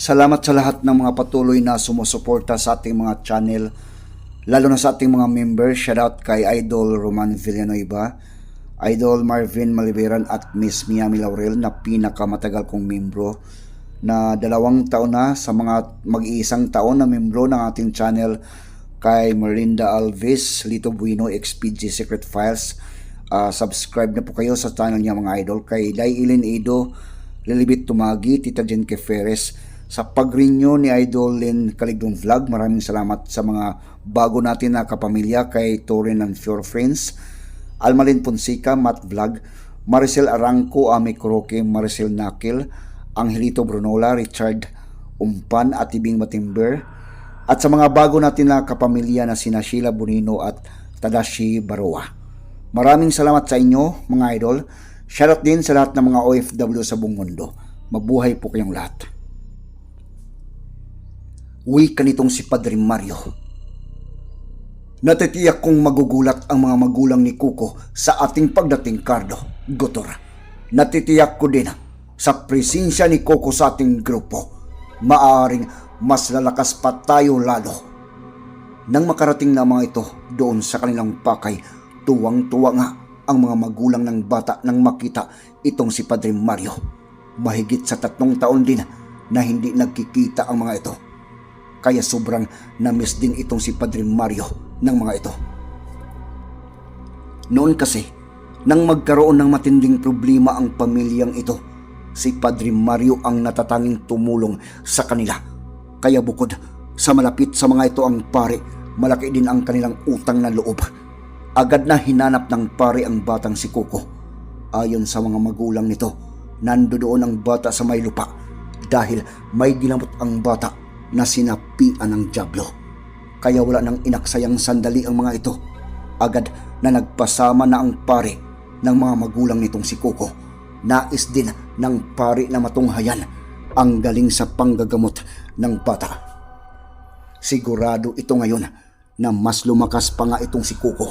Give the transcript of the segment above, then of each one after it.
Salamat sa lahat ng mga patuloy na sumusuporta sa ating mga channel, lalo na sa ating mga members. Shoutout kay Idol Roman Villanueva, Idol Marvin Maliberan at Miss Miami Laurel na pinakamatagal kong membro na dalawang taon na sa mga mag-iisang taon na membro ng ating channel kay Marinda Alves, Lito Bueno, XPG Secret Files. Ah, subscribe na po kayo sa channel niya mga idol kay Day Ilin Edo, Lilibit Tumagi, Tita Jen Keferes. Sa pag-renew ni Idol Lin Kaligdong Vlog, maraming salamat sa mga bago natin na kapamilya kay Torin and Pure Friends, Almalin Ponsica, Matt Vlog, Maricel Arangco, Ami Kroke, Maricel Nakil, Angelito Brunola, Richard Umpan at Ibing Matimber, at sa mga bago natin na kapamilya na sina Sheila Bonino at Tadashi Baroa. Maraming salamat sa inyo mga idol. Shoutout din sa lahat ng mga OFW sa buong mundo. Mabuhay po kayong lahat. Uwi ka nitong si Padre Mario. Natitiyak kong magugulat ang mga magulang ni Kuko sa ating pagdating Cardo, Gotor. Natitiyak ko din sa presensya ni Coco sa ating grupo. Maaring mas lalakas pa tayo lalo. Nang makarating na mga ito doon sa kanilang pakay, tuwang-tuwa nga ang mga magulang ng bata nang makita itong si Padre Mario. Mahigit sa tatlong taon din na hindi nagkikita ang mga ito. Kaya sobrang na-miss din itong si Padre Mario ng mga ito. Noon kasi, nang magkaroon ng matinding problema ang pamilyang ito, si Padre Mario ang natatanging tumulong sa kanila. Kaya bukod sa malapit sa mga ito ang pare, malaki din ang kanilang utang na loob. Agad na hinanap ng pare ang batang si Coco. Ayon sa mga magulang nito, nandoon ang bata sa may lupa dahil may ginamot ang bata na sinapian ng Diablo. Kaya wala nang inaksayang sandali ang mga ito. Agad na nagpasama na ang pare ng mga magulang nitong si Coco. Nais din ng pare na matunghayan ang galing sa panggagamot ng bata. Sigurado ito ngayon na mas lumakas pa nga itong si Coco.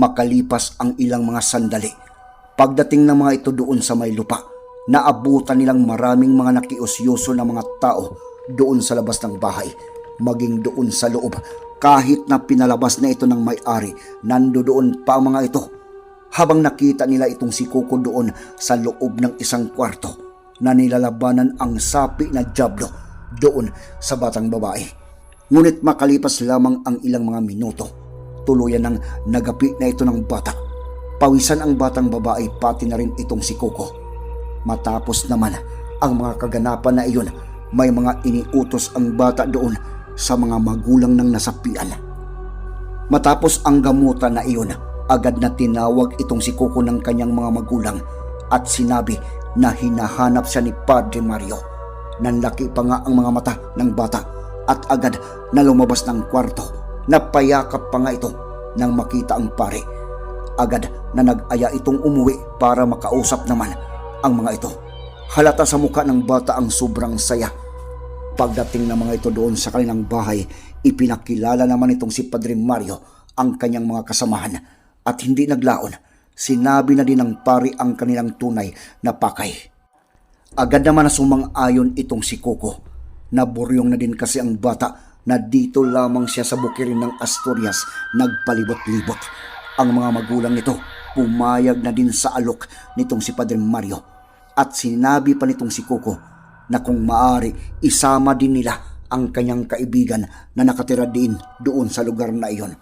Makalipas ang ilang mga sandali, pagdating ng mga ito doon sa may lupa, naabutan nilang maraming mga nakiusyoso na mga tao doon sa labas ng bahay, maging doon sa loob. Kahit na pinalabas na ito ng may-ari, nandoon pa mga ito. Habang nakita nila itong si Coco doon sa loob ng isang kwarto na nilalabanan ang sapi na Diablo doon sa batang babae. Ngunit makalipas lamang ang ilang mga minuto, tuluyan ng nagapi na ito ng bata. Pawisan ang batang babae pati na rin itong si Coco. Matapos naman ang mga kaganapan na iyon, may mga iniutos ang bata doon sa mga magulang ng nasapian. Matapos ang gamutan na iyon, agad na tinawag itong si Coco ng kanyang mga magulang at sinabi na hinahanap siya ni Padre Mario. Nanlaki pa nga ang mga mata ng bata at agad na lumabas ng kwarto. Napayakap pa nga ito nang makita ang pare. Agad na nag-aya itong umuwi para makausap naman ang mga ito. Halata sa muka ng bata ang sobrang saya. Pagdating ng mga ito doon sa kanilang bahay, ipinakilala naman itong si Padre Mario ang kanyang mga kasamahan at hindi naglaon. Sinabi na din ng pari ang kanilang tunay na pakay. Agad naman na sumang-ayon itong si Coco. Naburyong na din kasi ang bata na dito lamang siya sa bukirin ng Asturias nagpalibot-libot. Ang mga magulang nito pumayag na din sa alok nitong si Padre Mario at sinabi pa nitong si Coco na kung maari isama din nila ang kanyang kaibigan na nakatira din doon sa lugar na iyon.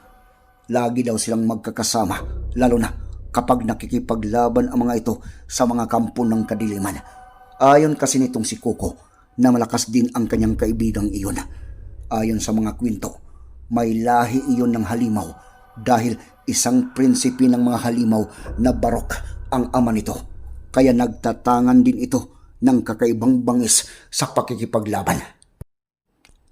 Lagi daw silang magkakasama, lalo na kapag nakikipaglaban ang mga ito sa mga kampo ng kadiliman. Ayon kasi nitong si Coco na malakas din ang kanyang kaibigang iyon. Ayon sa mga kwento, may lahi iyon ng halimaw dahil isang prinsipe ng mga halimaw na barok ang ama nito. Kaya nagtatangan din ito ng kakaibang bangis sa pakikipaglaban.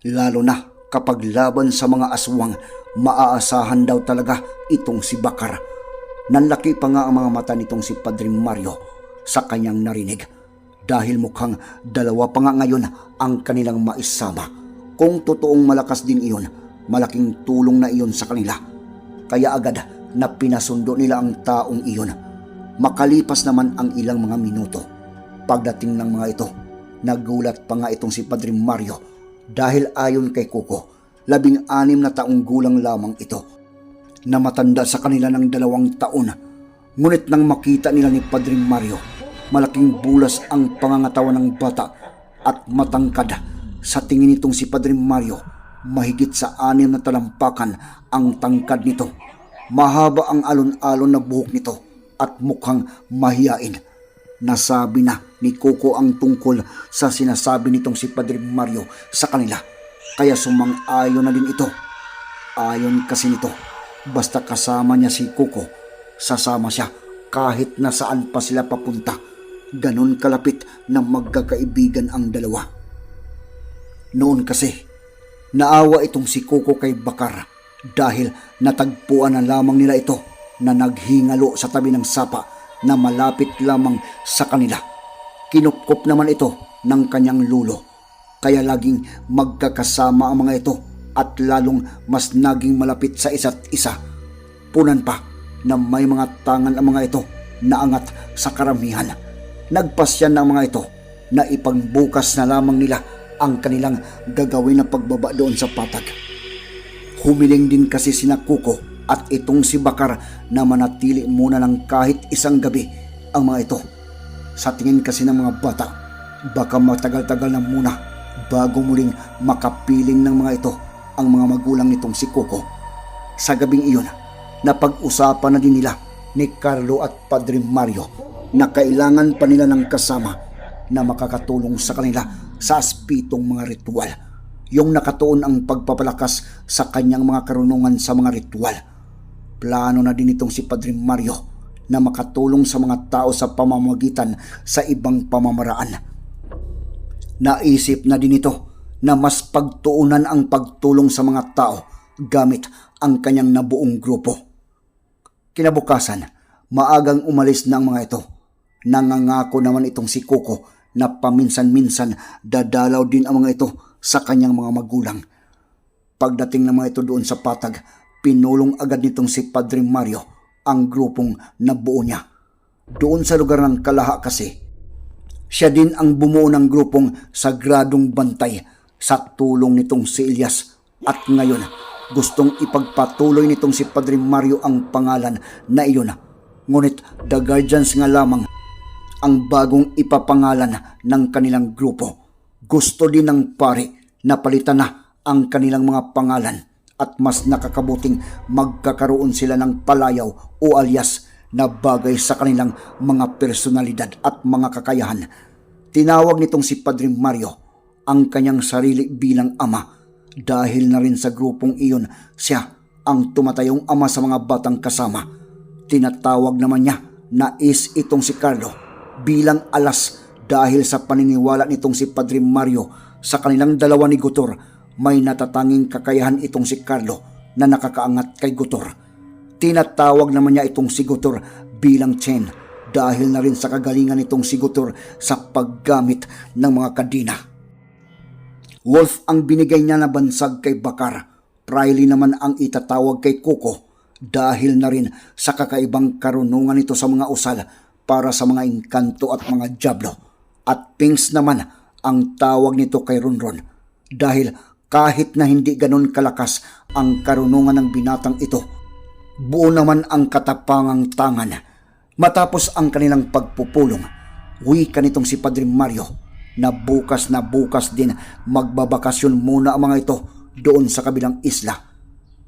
Lalo na kapag laban sa mga aswang, maaasahan daw talaga itong si Bakar. Nanlaki pa nga ang mga mata nitong si Padre Mario sa kanyang narinig dahil mukhang dalawa pa nga ngayon ang kanilang maisama. Kung totoong malakas din iyon, malaking tulong na iyon sa kanila. Kaya agad na pinasundo nila ang taong iyon. Makalipas naman ang ilang mga minuto, pagdating ng mga ito, Nagulat pa nga itong si Padre Mario dahil ayon kay Kuko, labing anim na taong gulang lamang ito na matanda sa kanila ng dalawang taon. Ngunit nang makita nila ni Padre Mario, malaking bulas ang pangangatawan ng bata at matangkad. Sa tingin nitong si Padre Mario, mahigit sa anim na talampakan ang tangkad nito. Mahaba ang alon-alon na buhok nito at mukhang mahiyain. Nasabi na ni Coco ang tungkol sa sinasabi nitong si Padre Mario sa kanila. Kaya sumang-ayon na din ito. Ayon kasi nito, basta kasama niya si Coco, sasama siya kahit na saan pa sila papunta. Ganon kalapit na magkakaibigan ang dalawa. Noon kasi, naawa itong si Coco kay Bakar dahil natagpuan na lamang nila ito na naghingalo sa tabi ng sapa na malapit lamang sa kanila. Kinupkop naman ito ng kanyang lulo. Kaya laging magkakasama ang mga ito at lalong mas naging malapit sa isa't isa. Punan pa na may mga tangan ang mga ito na angat sa karamihan. Nagpasyan ng mga ito na ipangbukas na lamang nila ang kanilang gagawin na pagbaba doon sa patag. Humiling din kasi sina Kuko at itong si Bakar na manatili muna ng kahit isang gabi ang mga ito. Sa tingin kasi ng mga bata, baka matagal-tagal na muna bago muling makapiling ng mga ito ang mga magulang nitong si Kuko. Sa gabing iyon, napag-usapan na din nila ni Carlo at Padre Mario na kailangan pa nila ng kasama na makakatulong sa kanila sa aspitong mga ritual. Yung nakatuon ang pagpapalakas sa kanyang mga karunungan sa mga ritual. Plano na din itong si Padre Mario na makatulong sa mga tao sa pamamagitan sa ibang pamamaraan. Naisip na din ito na mas pagtuunan ang pagtulong sa mga tao gamit ang kanyang nabuong grupo. Kinabukasan, maagang umalis na ang mga ito. Nangangako naman itong si Coco na paminsan-minsan dadalaw din ang mga ito sa kanyang mga magulang. Pagdating ng mga ito doon sa patag, pinulong agad nitong si Padre Mario ang grupong nabuo niya. Doon sa lugar ng Kalaha kasi, siya din ang bumuo ng grupong Sagradong Bantay sa tulong nitong si Elias at ngayon gustong ipagpatuloy nitong si Padre Mario ang pangalan na iyon. Ngunit The Guardians nga lamang ang bagong ipapangalan ng kanilang grupo. Gusto din ng pare na palitan na ang kanilang mga pangalan at mas nakakabuting magkakaroon sila ng palayaw o alias na bagay sa kanilang mga personalidad at mga kakayahan. Tinawag nitong si Padre Mario ang kanyang sarili bilang ama dahil na rin sa grupong iyon siya ang tumatayong ama sa mga batang kasama. Tinatawag naman niya na is itong si Carlo bilang alas dahil sa paniniwala nitong si Padre Mario sa kanilang dalawa ni Gutor may natatanging kakayahan itong si Carlo na nakakaangat kay Gutor. Tinatawag naman niya itong si Gutor bilang Chen dahil na rin sa kagalingan nitong si Gutor sa paggamit ng mga kadina. Wolf ang binigay niya na bansag kay Bakar. Riley naman ang itatawag kay Kuko dahil na rin sa kakaibang karunungan nito sa mga usal para sa mga inkanto at mga jablo. At Pinks naman ang tawag nito kay Runron dahil kahit na hindi ganon kalakas ang karunungan ng binatang ito, buo naman ang katapangang tangan. Matapos ang kanilang pagpupulong, wika nitong si Padre Mario na bukas na bukas din magbabakasyon muna ang mga ito doon sa kabilang isla.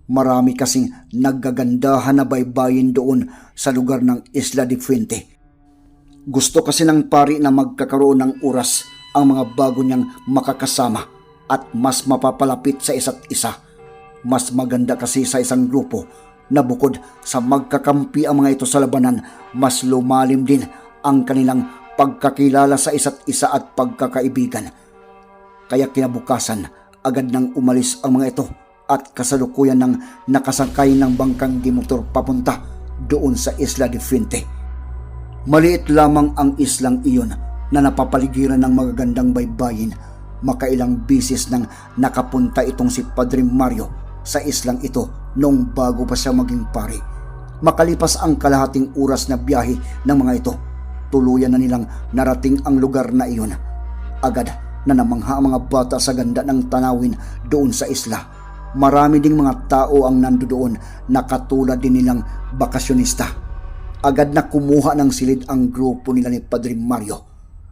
Marami kasing naggagandahan na baybayin doon sa lugar ng Isla de Fuente. Gusto kasi ng pari na magkakaroon ng oras ang mga bago niyang makakasama at mas mapapalapit sa isa't isa. Mas maganda kasi sa isang grupo na bukod sa magkakampi ang mga ito sa labanan, mas lumalim din ang kanilang pagkakilala sa isa't isa at pagkakaibigan. Kaya kinabukasan, agad nang umalis ang mga ito at kasalukuyan ng nakasakay ng bangkang gimotor papunta doon sa Isla de Fuente. Maliit lamang ang islang iyon na napapaligiran ng magagandang baybayin. Makailang bisis nang nakapunta itong si Padre Mario sa islang ito noong bago pa siya maging pari. Makalipas ang kalahating oras na biyahe ng mga ito, tuluyan na nilang narating ang lugar na iyon. Agad na namangha ang mga bata sa ganda ng tanawin doon sa isla. Marami ding mga tao ang nandoon na katulad din nilang bakasyonista. Agad na kumuha ng silid ang grupo nila ni Padre Mario.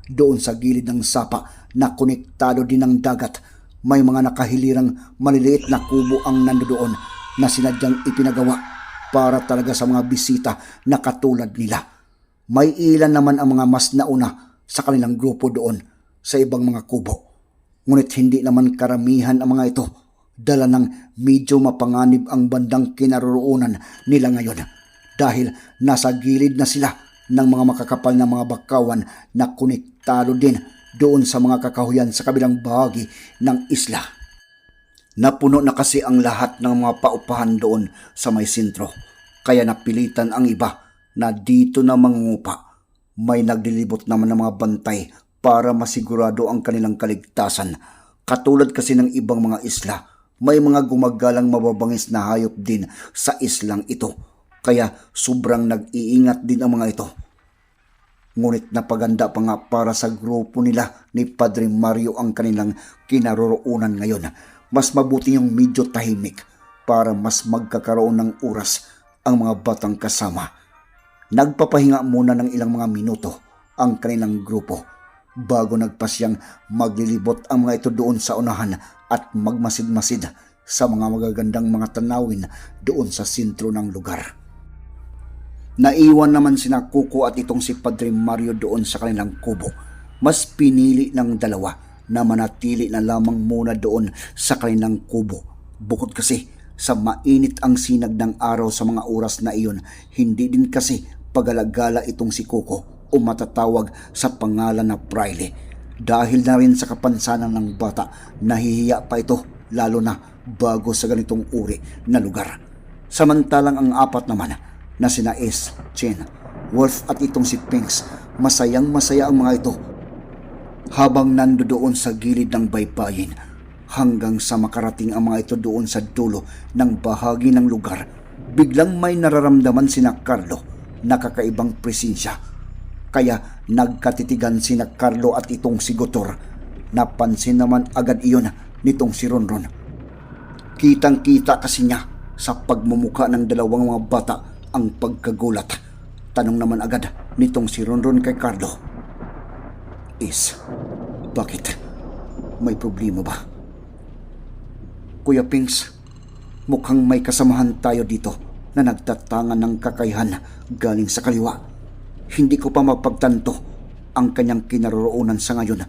Doon sa gilid ng sapa na konektado din ng dagat, may mga nakahilirang maliliit na kubo ang nandoon na sinadyang ipinagawa para talaga sa mga bisita na katulad nila. May ilan naman ang mga mas nauna sa kanilang grupo doon sa ibang mga kubo. Ngunit hindi naman karamihan ang mga ito dala ng medyo mapanganib ang bandang kinaroroonan nila ngayon dahil nasa gilid na sila ng mga makakapal na mga bakawan na konektado din doon sa mga kakahuyan sa kabilang bahagi ng isla. Napuno na kasi ang lahat ng mga paupahan doon sa may sentro. Kaya napilitan ang iba na dito na mangungupa. May naglilibot naman ng mga bantay para masigurado ang kanilang kaligtasan. Katulad kasi ng ibang mga isla, may mga gumagalang mababangis na hayop din sa islang ito. Kaya sobrang nag-iingat din ang mga ito. Ngunit napaganda pa nga para sa grupo nila ni Padre Mario ang kanilang kinaroroonan ngayon. Mas mabuti yung medyo tahimik para mas magkakaroon ng oras ang mga batang kasama. Nagpapahinga muna ng ilang mga minuto ang kanilang grupo bago nagpasyang maglilibot ang mga ito doon sa unahan at magmasid-masid sa mga magagandang mga tanawin doon sa sentro ng lugar. Naiwan naman sina Kuko at itong si Padre Mario doon sa kanilang kubo. Mas pinili ng dalawa na manatili na lamang muna doon sa kanilang kubo. Bukod kasi sa mainit ang sinag ng araw sa mga oras na iyon, hindi din kasi pagalagala itong si Kuko o matatawag sa pangalan na Prile. Dahil na rin sa kapansanan ng bata, nahihiya pa ito lalo na bago sa ganitong uri na lugar. Samantalang ang apat naman na sina S, Chen, Wolf at itong si Pinks, masayang masaya ang mga ito habang nandoon sa gilid ng baybayin hanggang sa makarating ang mga ito doon sa dulo ng bahagi ng lugar. Biglang may nararamdaman sina Carlo na kakaibang presensya. Kaya nagkatitigan sina Carlo at itong si Gotor. Napansin naman agad iyon nitong si Ronron. Kitang kita kasi niya sa pagmumuka ng dalawang mga bata ang pagkagulat. Tanong naman agad nitong si Ronron kay Carlo. Is, bakit? May problema ba? Kuya Pings, mukhang may kasamahan tayo dito na nagtatangan ng kakayahan galing sa kaliwa. Hindi ko pa mapagtanto ang kanyang kinaroroonan sa ngayon.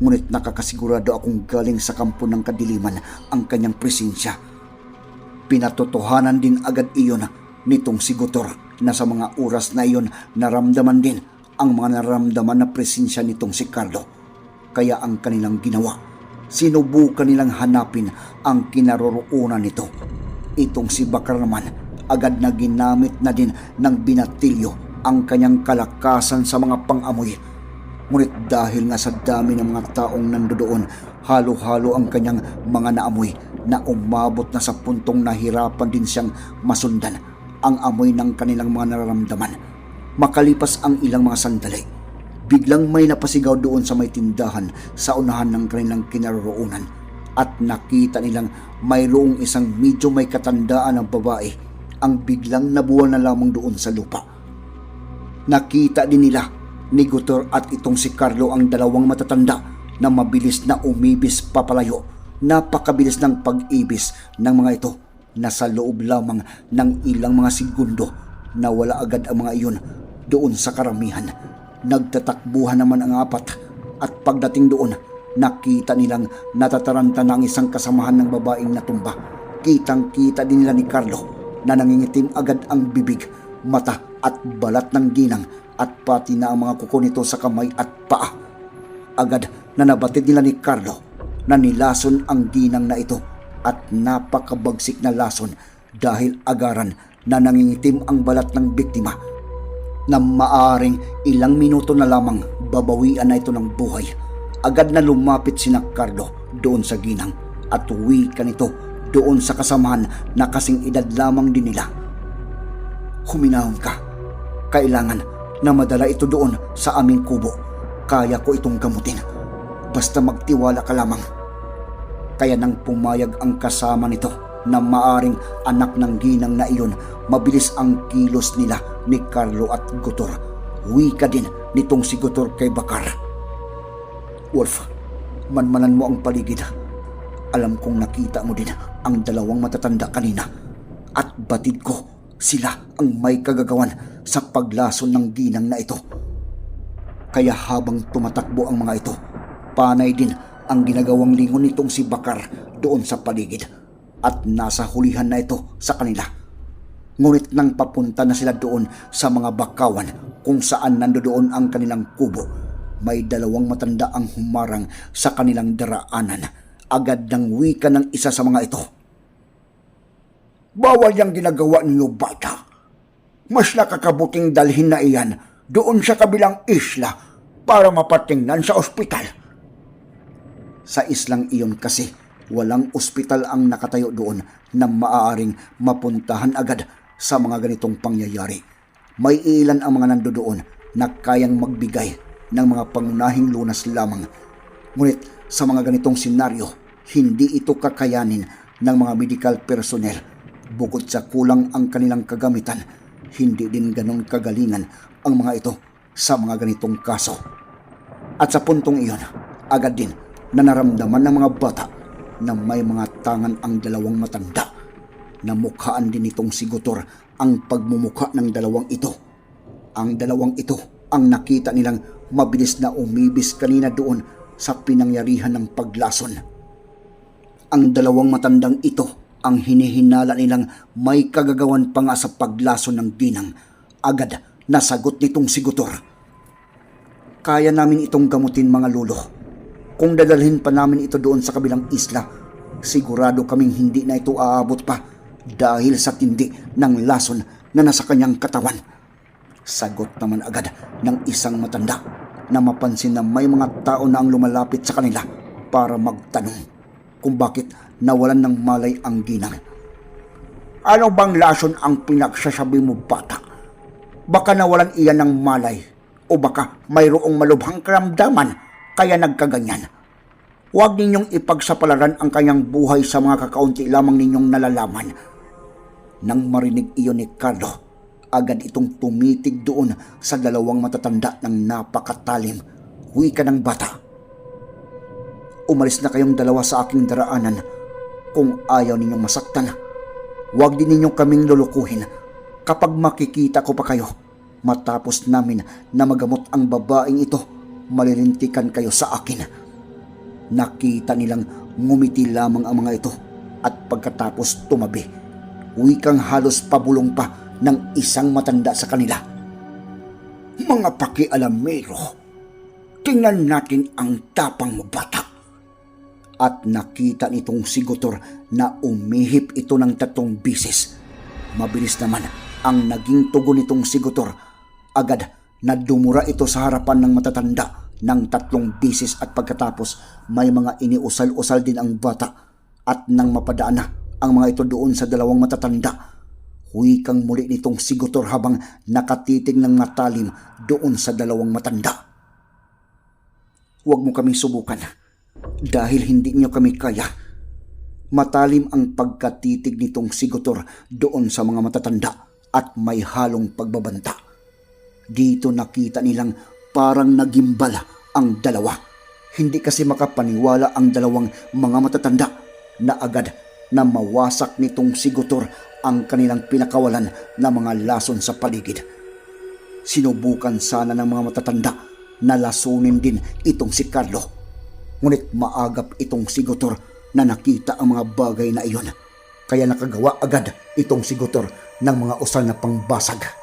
Ngunit nakakasigurado akong galing sa kampo ng kadiliman ang kanyang presensya. Pinatotohanan din agad iyon nitong si Gotor na sa mga oras na iyon naramdaman din ang mga naramdaman na presensya nitong si Carlo. Kaya ang kanilang ginawa, sinubukan nilang hanapin ang kinaroroonan nito. Itong si Bakar naman, agad na ginamit na din ng binatilyo ang kanyang kalakasan sa mga pangamoy. Ngunit dahil nga sa dami ng mga taong nandoon, halo-halo ang kanyang mga naamoy na umabot na sa puntong nahirapan din siyang masundan ang amoy ng kanilang mga nararamdaman. Makalipas ang ilang mga sandali, biglang may napasigaw doon sa may tindahan sa unahan ng kanilang kinaroroonan at nakita nilang mayroong isang medyo may katandaan ng babae ang biglang nabuwal na lamang doon sa lupa. Nakita din nila ni Gutor at itong si Carlo ang dalawang matatanda na mabilis na umibis papalayo. Napakabilis ng pag-ibis ng mga ito na sa loob lamang ng ilang mga segundo nawala agad ang mga iyon doon sa karamihan. Nagtatakbuhan naman ang apat at pagdating doon, nakita nilang natataranta na ang isang kasamahan ng babaeng natumba. Kitang-kita din nila ni Carlo na nangingitim agad ang bibig, mata at balat ng ginang at pati na ang mga kuko nito sa kamay at paa. Agad na nabatid nila ni Carlo na nilason ang ginang na ito at napakabagsik na lason dahil agaran na nangingitim ang balat ng biktima na maaring ilang minuto na lamang babawian na ito ng buhay. Agad na lumapit si Carlo doon sa ginang at uwi ka nito doon sa kasamahan na kasing edad lamang din nila. Huminahon ka. Kailangan na madala ito doon sa aming kubo. Kaya ko itong gamutin. basta magtiwala ka lamang. Kaya nang pumayag ang kasama nito na maaring anak ng ginang na iyon, mabilis ang kilos nila ni Carlo at Gutor. Wika din nitong si Gutor kay Bakar. Wolf, manmanan mo ang paligid. Alam kong nakita mo din ang dalawang matatanda kanina at batid ko sila ang may kagagawan sa paglason ng ginang na ito. Kaya habang tumatakbo ang mga ito, panay din ang ginagawang lingon nitong si Bakar doon sa paligid at nasa hulihan na ito sa kanila. Ngunit nang papunta na sila doon sa mga bakawan kung saan nandoon ang kanilang kubo, may dalawang matanda ang humarang sa kanilang daraanan. Agad ng wika ng isa sa mga ito. Bawal yung ginagawa ninyo bata. Mas nakakabuting dalhin na iyan doon sa kabilang isla para mapatingnan sa ospital. Sa islang iyon kasi, walang ospital ang nakatayo doon na maaaring mapuntahan agad sa mga ganitong pangyayari. May ilan ang mga nandoon na kayang magbigay ng mga pangunahing lunas lamang. Ngunit sa mga ganitong senaryo, hindi ito kakayanin ng mga medical personnel. Bukod sa kulang ang kanilang kagamitan, hindi din ganon kagalingan ang mga ito sa mga ganitong kaso. At sa puntong iyon, agad din na naramdaman ng mga bata na may mga tangan ang dalawang matanda na mukhaan din itong si Gutor ang pagmumukha ng dalawang ito. Ang dalawang ito ang nakita nilang mabilis na umibis kanina doon sa pinangyarihan ng paglason. Ang dalawang matandang ito ang hinihinala nilang may kagagawan pa nga sa paglason ng ginang. Agad nasagot nitong si Gutor. Kaya namin itong gamutin mga lulo. Kung dadalhin pa namin ito doon sa kabilang isla, sigurado kaming hindi na ito aabot pa dahil sa tindi ng lason na nasa kanyang katawan. Sagot naman agad ng isang matanda na mapansin na may mga tao na ang lumalapit sa kanila para magtanong kung bakit nawalan ng malay ang ginang. Ano bang lason ang pinagsasabi mo bata? Baka nawalan iyan ng malay o baka mayroong malubhang karamdaman kaya nagkaganyan. Huwag ninyong ipagsapalaran ang kanyang buhay sa mga kakaunti lamang ninyong nalalaman. Nang marinig iyon ni Carlo, agad itong tumitig doon sa dalawang matatanda ng napakatalim. Wika ng bata. Umalis na kayong dalawa sa aking daraanan kung ayaw ninyong masaktan. Huwag din ninyong kaming lulukuhin kapag makikita ko pa kayo. Matapos namin na magamot ang babaeng ito, malilintikan kayo sa akin. Nakita nilang ngumiti lamang ang mga ito at pagkatapos tumabi. Wikang halos pabulong pa ng isang matanda sa kanila. Mga pakialamero, tingnan natin ang tapang mo bata. At nakita nitong si Gutor na umihip ito ng tatlong bisis. Mabilis naman ang naging tugon nitong si Gutor. Agad na dumura ito sa harapan ng matatanda ng tatlong bisis at pagkatapos may mga iniusal-usal din ang bata at nang mapadaan na ang mga ito doon sa dalawang matatanda. Huwikang muli nitong si Gutor habang nakatitig ng matalim doon sa dalawang matanda. Huwag mo kaming subukan dahil hindi niyo kami kaya. Matalim ang pagkatitig nitong si Gutor doon sa mga matatanda at may halong pagbabanta. Dito nakita nilang parang nagimbal ang dalawa. Hindi kasi makapaniwala ang dalawang mga matatanda na agad na mawasak nitong si Gutor ang kanilang pinakawalan na mga lason sa paligid. Sinubukan sana ng mga matatanda na lasunin din itong si Carlo. Ngunit maagap itong si Gutor na nakita ang mga bagay na iyon. Kaya nakagawa agad itong si Gutor ng mga usal na pangbasag.